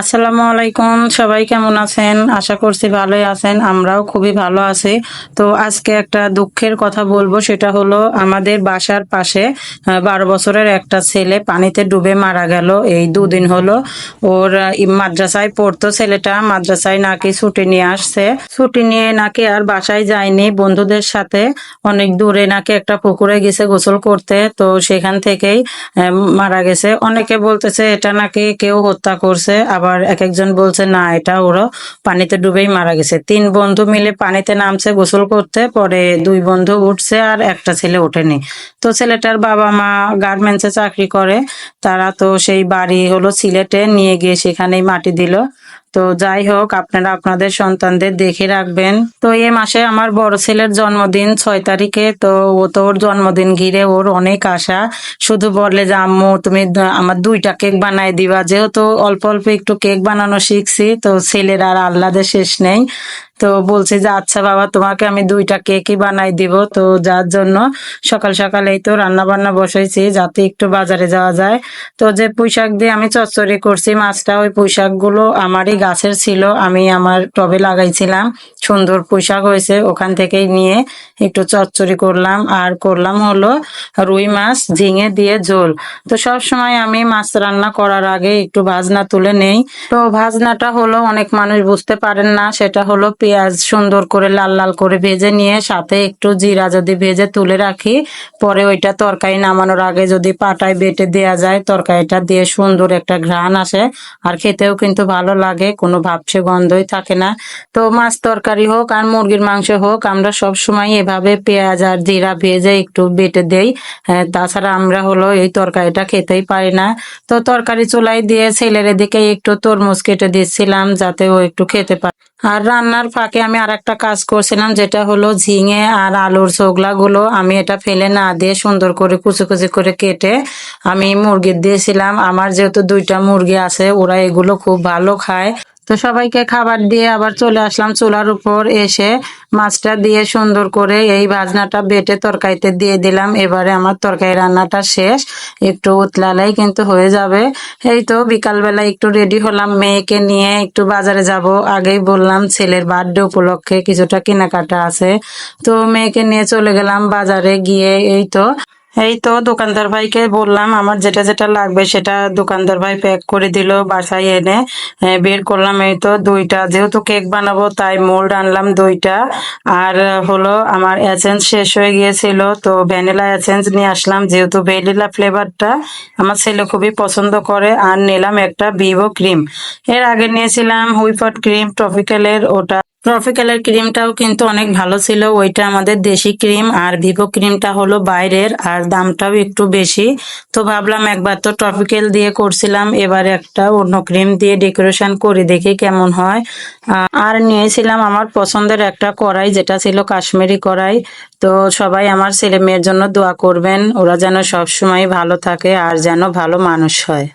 আসসালামু আলাইকুম, সবাই কেমন আছেন? আশা করছি ভালোই আছেন, আমরাও খুবই ভালো আছি। তো আজকে একটা দুঃখের কথা বলব, সেটা হলো আমাদের বাসার পাশে বারো বছরের একটা ছেলে পানিতে ডুবে মারা গেল। এই দুদিন হলো ওর মাদ্রাসায় পড়তো ছেলেটা, মাদ্রাসায় নাকি ছুটি নিয়ে আসছে। ছুটি নিয়ে নাকি আর বাসায় যায়নি, বন্ধুদের সাথে অনেক দূরে নাকি একটা পুকুরে গেছে গোসল করতে, তো সেখান থেকেই মারা গেছে। অনেকে বলতেছে, এটা নাকি কেউ হত্যা করছে। আবার এক একজন বলছে, না, এটা ওরা পানিতে ডুবেই মারা গেছে। তিন বন্ধু মিলে পানিতে নামছে, গোসল করতে, পরে দুই বন্ধু উঠছে আর একটা ছেলে ওঠেনি। তো ছেলেটার বাবা মা গার্মেন্টসে চাকরি করে, তারা তো সেই বাড়ি হলো সিলেটে, নিয়ে গিয়ে সেখানেই মাটি দিল। তো যাই হোক, আপনারা আপনাদের সন্তানদের দেখে রাখবেন। তো এ মাসে আমার বড় ছেলের জন্মদিন ছয় তারিখে, তো ও তো ওর জন্মদিন ঘিরে ওর অনেক আশা। শুধু বললে যে, আম্মু, তুমি আমার দুইটা কেক বানাই দিবা। যেহেতু অল্প অল্প একটু কেক বানানো শিখছি, তো ছেলের আর আহ্লাদের শেষ নেই। তো বলছি যে আচ্ছা বাবা, তোমাকে আমি দুইটা কেকই বানাই দিব। তো যার জন্য সকাল সকাল এই তো রান্না বান্না বসাইছি, যাতে একটু বাজারে যাওয়া যায়। তো যে পুঁইশাক দিয়ে আমি চচ্চড়ি করছি, মাছটা ওই পুঁইশাকগুলো আমারই গাছের ছিল, আমি আমার টবে লাগাইছিলাম। সুন্দর পুঁইশাক হয়েছে, ওখান থেকেই নিয়ে একটু চচ্চড়ি করলাম। আর করলাম হলো রুই মাছ, ঝিঙে দিয়ে ঝোল। তো সব সময় আমি মাছ রান্না করার আগে একটু ভাজনা তুলে নেই। তো ভাজনাটা হলো অনেক মানুষ বুঝতে পারেন না, সেটা হলো পেঁয়াজ সুন্দর করে লাল লাল করে ভেজে নিয়ে সাথে একটু জিরা যদি ভেজে তুলে রাখি পরে ওইটা তরকারি নামানোর আগে যদি পাটায় বেটে দেওয়া যায় তরকারিটা দিয়ে সুন্দর একটা ঘ্রাণ আসে আর খেতেও কিন্তু ভালো লাগে কোনো ভাবছে গন্ধই থাকে না। তো মাছ তরকারি হোক আর মুরগির মাংস হোক আমরা সব সময় এভাবে পেঁয়াজ আর জিরা ভেজে একটু বেটে দেই। হ্যাঁ, তাছাড়া আমরা হলো এই তরকারিটা খেতেই পারি না। তো তরকারি চুলাই দিয়ে ছেলের এদিকে একটু তরমুজ কেটে দিচ্ছিলাম যাতে ও একটু খেতে পারে। আর রান্নার ফাঁকে আমি আর একটা কাজ করছিলাম, যেটা হলো ঝিঙে আর আলুরগুলো আমি এটা ফেলে না দিয়ে সুন্দর করে কুচি কুচি করে কেটে আমি মুরগির দিয়েছিলাম। আমার যেহেতু দুইটা মুরগি আছে, ওরা এগুলো খুব ভালো খায়। তো সবাইকে খাবার দিয়ে আবার চলে আসলাম চুলার উপর এসে মাছটা দিয়ে সুন্দর করে এই ভাজনাটা বেটে তরকারিতে দিয়ে দিলাম। এবারে আমার তরকারি রান্নাটা শেষ। একটু উতলালেই কিন্তু হয়ে যাবে। এই তো বিকালবেলা একটু রেডি হলাম মেয়েকে নিয়ে একটু বাজারে যাব। আগেই বললাম ছেলের বার্থডে উপলক্ষে কিছুটা কেনাকাটা আছে। তো মেয়েকে নিয়ে চলে গেলাম বাজারে গিয়ে এই তো এই তো দোকানদার ভাইকে বললাম, আমার যেটা যেটা লাগবে সেটা দোকানদার ভাই প্যাক করে দিল বাসায় এনে। বের করলাম এই তো দুইটা। যেহেতু কেক বানাবো, তাই মোল্ড আনলাম দুইটা। আর হলো আমার এসেন্স শেষ হয়ে গিয়েছিল, তো ভ্যানিলা এসেন্স নিয়ে আসলাম। যেহেতু ভ্যানিলা ফ্লেভারটা আমার ছেলে খুবই পছন্দ করে, আর নিলাম একটা ভিভো ক্রিম এর আগে নিয়েছিলাম হুইপট ক্রিম ট্রপিক্যালের ওটা ট্রপিক্যালের ক্রিমটাও কিন্তু অনেক ভালো ছিল। ওইটা আমাদের দেশি ক্রিম আর ভিভো ক্রিমটা হলো বাইরের আর দামটাও একটু বেশি। তো ভাবলাম একবার তো ট্রপিক্যাল দিয়ে করছিলাম, এবার একটা অন্য ক্রিম দিয়ে ডেকোরেশন করে, দেখি কেমন হয়। আর নিয়েছিলাম আমার পছন্দের একটা কড়াই, যেটা ছিল কাশ্মীরি কড়াই। তো সবাই আমার ছেলে মেয়ের জন্য দোয়া করবেন, ওরা যেন সবসময় ভালো থাকে আর যেন ভালো মানুষ হয়।